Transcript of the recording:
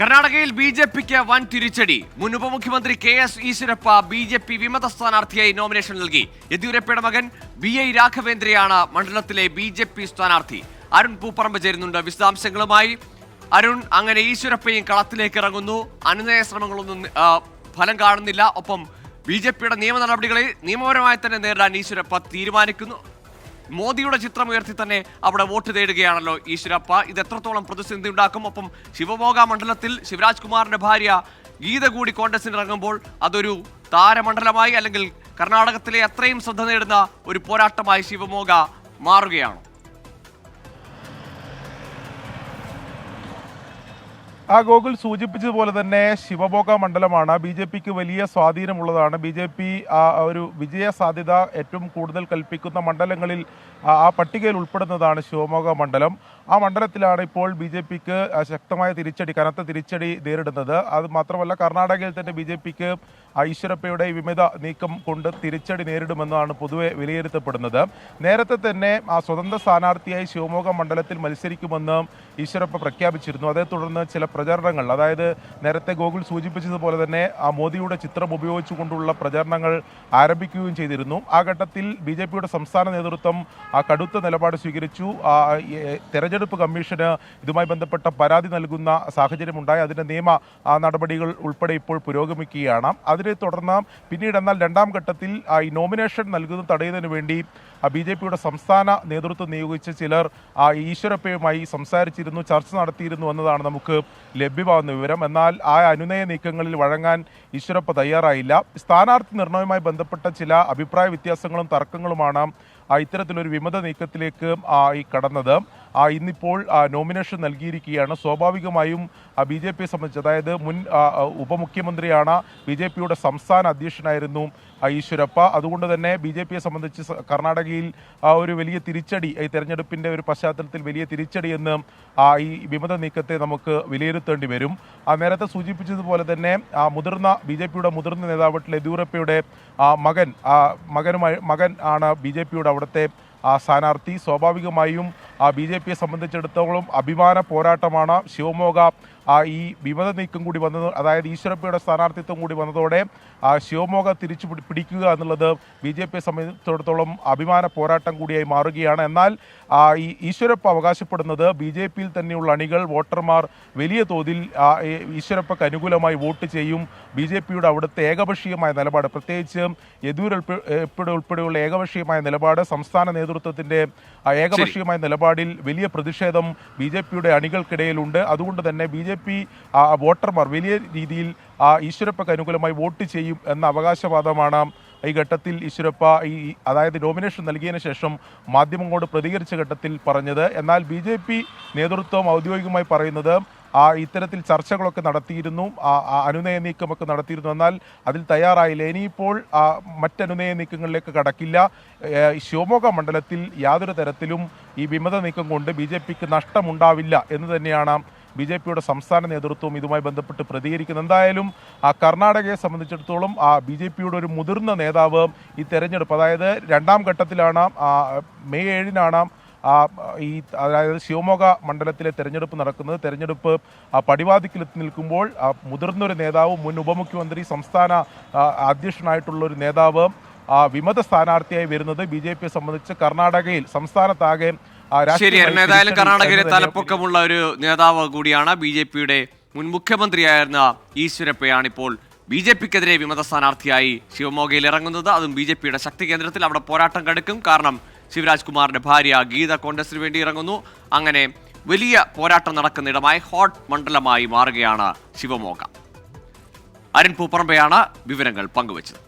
കർണാടകയിൽ B J പിക്ക് വൻ തിരിച്ചടി. മുൻ ഉപമുഖ്യമന്ത്രി K S Eshwarappa B J P വിമത സ്ഥാനാർത്ഥിയായി നോമിനേഷൻ നൽകി. യെദ്യൂരപ്പയുടെ മകൻ ബി ഐ രാഘവേന്ദ്രയാണ് മണ്ഡലത്തിലെ ബി ജെ പി സ്ഥാനാർത്ഥി. അരുൺ പൂപ്പറമ്പ് ചേരുന്നുണ്ട്. വിശദാംശങ്ങളുമായി അരുൺ അങ്ങനെ ഈശ്വരപ്പയും കളത്തിലേക്ക് ഇറങ്ങുന്നു. അനുനയ ശ്രമങ്ങളൊന്നും ഫലം കാണുന്നില്ല. ഒപ്പം ബി ജെ പിയുടെ നിയമ നടപടികളെ നിയമപരമായി തന്നെ നേരിടാൻ ഈശ്വരപ്പ തീരുമാനിക്കുന്നു. മോദിയുടെ ചിത്രം ഉയർത്തി തന്നെ അവിടെ വോട്ട് തേടുകയാണല്ലോ ഈശ്വരപ്പ. ഇത് എത്രത്തോളം പ്രതിസന്ധി ഉണ്ടാക്കും? ഒപ്പം ശിവമോഗ മണ്ഡലത്തിൽ ശിവരാജ് കുമാറിന്റെ ഭാര്യ ഗീത കൂടി കോൺഗ്രസിന് ഇറങ്ങുമ്പോൾ അതൊരു താരമണ്ഡലമായി അല്ലെങ്കിൽ കർണാടകത്തിലെ അത്രയും ശ്രദ്ധ നേടുന്ന ഒരു പോരാട്ടമായി ശിവമോഗ മാറുകയാണ്. ആ ഗോകുൽ സൂചിപ്പിച്ചതുപോലെ തന്നെ ശിവഭോഗ മണ്ഡലമാണ്. ബി ജെ പിക്ക് വലിയ സ്വാധീനമുള്ളതാണ്. ബി ജെ പി ഒരു വിജയ സാധ്യത ഏറ്റവും കൂടുതൽ കൽപ്പിക്കുന്ന മണ്ഡലങ്ങളിൽ ആ പട്ടികയിൽ ഉൾപ്പെടുന്നതാണ് ശിവമോഗ മണ്ഡലം. ആ മണ്ഡലത്തിലാണ് ഇപ്പോൾ ബി ജെ പിക്ക് ശക്തമായ തിരിച്ചടി കനത്ത തിരിച്ചടി നേരിടുന്നത്. അത് മാത്രമല്ല കർണാടകയിൽ തന്നെ ബി ജെ പിക്ക് ഈശ്വരപ്പയുടെ വിമിത നീക്കം കൊണ്ട് തിരിച്ചടി നേരിടുമെന്നാണ് പൊതുവെ വിലയിരുത്തപ്പെടുന്നത്. നേരത്തെ തന്നെ ആ സ്വതന്ത്ര സ്ഥാനാർത്ഥിയായി ശിവമോഗ മണ്ഡലത്തിൽ മത്സരിക്കുമെന്ന് ഈശ്വരപ്പ പ്രഖ്യാപിച്ചിരുന്നു. അതേ തുടർന്ന് ചില പ്രചരണങ്ങൾ അതായത് നേരത്തെ ഗോകുൽ സൂചിപ്പിച്ചതുപോലെ തന്നെ ആ മോദിയുടെ ചിത്രം ഉപയോഗിച്ചുകൊണ്ടുള്ള പ്രചരണങ്ങൾ ആരംഭിക്കുകയും ചെയ്തിരുന്നു. ആ ഘട്ടത്തിൽ ബി സംസ്ഥാന നേതൃത്വം ആ കടുത്ത നിലപാട് സ്വീകരിച്ചു. ഈ, തെരഞ്ഞെടുപ്പ് കമ്മീഷന് ഇതുമായി ബന്ധപ്പെട്ട പരാതി നൽകുന്ന സാഹചര്യമുണ്ടായി. അതിന്റെ നിയമ നടപടികൾ ഉൾപ്പെടെ ഇപ്പോൾ പുരോഗമിക്കുകയാണ്. അതിനെ തുടർന്ന് പിന്നീട് എന്നാൽ രണ്ടാം ഘട്ടത്തിൽ ഈ നോമിനേഷൻ നൽകുന്നത് തടയുന്നതിന് വേണ്ടി ബി ജെ പിയുടെ സംസ്ഥാന നേതൃത്വം നിയോഗിച്ച ചിലർ ഈശ്വരപ്പയുമായി സംസാരിച്ചിരുന്നു ചർച്ച നടത്തിയിരുന്നു എന്നതാണ് നമുക്ക് ലഭ്യമാകുന്ന വിവരം. എന്നാൽ ആ അനുനയ നീക്കങ്ങളിൽ വഴങ്ങാൻ ഈശ്വരപ്പ തയ്യാറായില്ല. സ്ഥാനാർത്ഥി നിർണയവുമായി ബന്ധപ്പെട്ട ചില അഭിപ്രായ വ്യത്യാസങ്ങളും തർക്കങ്ങളുമാണ് ഇത്തരത്തിലൊരു വിമത നീക്കത്തിലേക്ക് ഈ കടന്നത്. ഇന്നിപ്പോൾ നോമിനേഷൻ നൽകിയിരിക്കുകയാണ്. സ്വാഭാവികമായും ബി ജെ പിയെ സംബന്ധിച്ച് അതായത് മുൻ ഉപമുഖ്യമന്ത്രിയാണ് ബി ജെ പിയുടെ സംസ്ഥാന അധ്യക്ഷനായിരുന്നു ഈശ്വരപ്പ. അതുകൊണ്ട് തന്നെ ബി ജെ പിയെ സംബന്ധിച്ച് കർണാടകയിൽ ഒരു വലിയ തിരിച്ചടി ഈ തെരഞ്ഞെടുപ്പിന്റെ ഒരു പശ്ചാത്തലത്തിൽ വലിയ തിരിച്ചടി എന്ന് ഈ വിമത നീക്കത്തെ നമുക്ക് വിലയിരുത്തേണ്ടി വരും. നേരത്തെ സൂചിപ്പിച്ചതുപോലെ തന്നെ മുതിർന്ന ബി ജെ പിയുടെ മുതിർന്ന നേതാവ് യെദ്യൂരപ്പയുടെ മകൻ മകനുമായി മകൻ ആണ് ബി ജെ പിയുടെ അവിടുത്തെ സ്ഥാനാർത്ഥി. സ്വാഭാവികമായും ബി ജെ പിയെ സംബന്ധിച്ചിടത്തോളം അഭിമാന പോരാട്ടമാണ് ശിവമോഗ ഈ വിമത നീക്കം കൂടി വന്നത് അതായത് ഈശ്വരപ്പയുടെ സ്ഥാനാർത്ഥിത്വം കൂടി വന്നതോടെ ശിവമോഗ തിരിച്ചു പിടി- പിടിക്കുക എന്നുള്ളത് ബി ജെ പിയെ സംബന്ധിച്ചിടത്തോളം അഭിമാന പോരാട്ടം കൂടിയായി മാറുകയാണ്. എന്നാൽ ഈ ഈശ്വരപ്പ അവകാശപ്പെടുന്നത് ബി ജെ പിയിൽ തന്നെയുള്ള അണികൾ വോട്ടർമാർ വലിയ തോതിൽ ആ, ഈ ഈശ്വരപ്പക്ക് അനുകൂലമായി വോട്ട് ചെയ്യും. ബി ജെ പിയുടെ അവിടുത്തെ ഏകപക്ഷീയമായ നിലപാട് പ്രത്യേകിച്ച് യദൂരൽപ്പെടെ ഉൾപ്പെടെയുള്ള ഏകപക്ഷീയമായ നിലപാട് സംസ്ഥാന നേതൃത്വത്തിന്റെ ഏകപക്ഷീയമായ ഏകപക്ഷീയമായ നിലപാടിൽ വലിയ പ്രതിഷേധം ബി ജെ പിയുടെ അണികൾക്കിടയിലുണ്ട്. അതുകൊണ്ട് തന്നെ ബി ജെ പി വോട്ടർമാർ വലിയ രീതിയിൽ ആ ഈശ്വരപ്പക്ക് അനുകൂലമായി വോട്ട് ചെയ്യും എന്ന അവകാശവാദമാണ് ഈ ഘട്ടത്തിൽ ഈശ്വരപ്പ ഈ അതായത് നോമിനേഷൻ നൽകിയതിനു ശേഷം മാധ്യമങ്ങളോട് പ്രതികരിച്ച ഘട്ടത്തിൽ പറഞ്ഞത്. എന്നാൽ ബി നേതൃത്വം ഔദ്യോഗികമായി പറയുന്നത് ആ ഇത്തരത്തിൽ ചർച്ചകളൊക്കെ നടത്തിയിരുന്നു അനുനയ നീക്കമൊക്കെ നടത്തിയിരുന്നു. എന്നാൽ അതിൽ തയ്യാറായില്ല. ഇനിയിപ്പോൾ മറ്റനുനയ നീക്കങ്ങളിലേക്ക് കടക്കില്ല. ശിവമോഗ മണ്ഡലത്തിൽ യാതൊരു തരത്തിലും ഈ വിമത നീക്കം കൊണ്ട് ബി ജെ പിക്ക് നഷ്ടമുണ്ടാവില്ല എന്ന് തന്നെയാണ് ബി ജെ പിയുടെ സംസ്ഥാന നേതൃത്വം ഇതുമായി ബന്ധപ്പെട്ട് പ്രതികരിക്കുന്നത്. എന്തായാലും ആ കർണാടകയെ സംബന്ധിച്ചിടത്തോളം ആ ബി ജെ പിയുടെ ഒരു മുതിർന്ന നേതാവ് ഈ തെരഞ്ഞെടുപ്പ് അതായത് രണ്ടാം ഘട്ടത്തിലാണ് മെയ് ഏഴിനാണ് ഈ അതായത് ശിവമോഗ മണ്ഡലത്തിലെ തെരഞ്ഞെടുപ്പ് നടക്കുന്നത്. തെരഞ്ഞെടുപ്പ് ആ, പടിവാതിക്കലെത്തി നിൽക്കുമ്പോൾ മുതിർന്നൊരു നേതാവ് മുൻ ഉപമുഖ്യമന്ത്രി സംസ്ഥാന അധ്യക്ഷനായിട്ടുള്ളൊരു അധ്യക്ഷനായിട്ടുള്ള ഒരു നേതാവ് ആ, വിമത സ്ഥാനാർത്ഥിയായി വരുന്നത് ബി ജെ പിയെ സംബന്ധിച്ച് കർണാടകയിൽ സംസ്ഥാനത്താകെ ശരി ഏതായാലും കർണാടകയിലെ തലപ്പൊക്കമുള്ള ഒരു നേതാവ് കൂടിയാണ് ബി ജെ പിയുടെ മുൻ മുഖ്യമന്ത്രിയായിരുന്ന ഈശ്വരപ്പയാണ് ഇപ്പോൾ ബി ജെ പിക്കെതിരെ വിമത സ്ഥാനാർത്ഥിയായി ശിവമോഗയിൽ ഇറങ്ങുന്നത്. അതും ബി ജെ പിയുടെ ശക്തി കേന്ദ്രത്തിൽ അവിടെ പോരാട്ടം കടുക്കും. കാരണം ശിവരാജ് കുമാറിന്റെ ഭാര്യ ഗീത കോൺഗ്രസിന് വേണ്ടി ഇറങ്ങുന്നു. അങ്ങനെ വലിയ പോരാട്ടം നടക്കുന്നിടമായി ഹോട്ട് മണ്ഡലമായി മാറുകയാണ് ശിവമോഗ അരുൺ പൂപ്പറമ്പയാണ് വിവരങ്ങൾ പങ്കുവച്ചത്.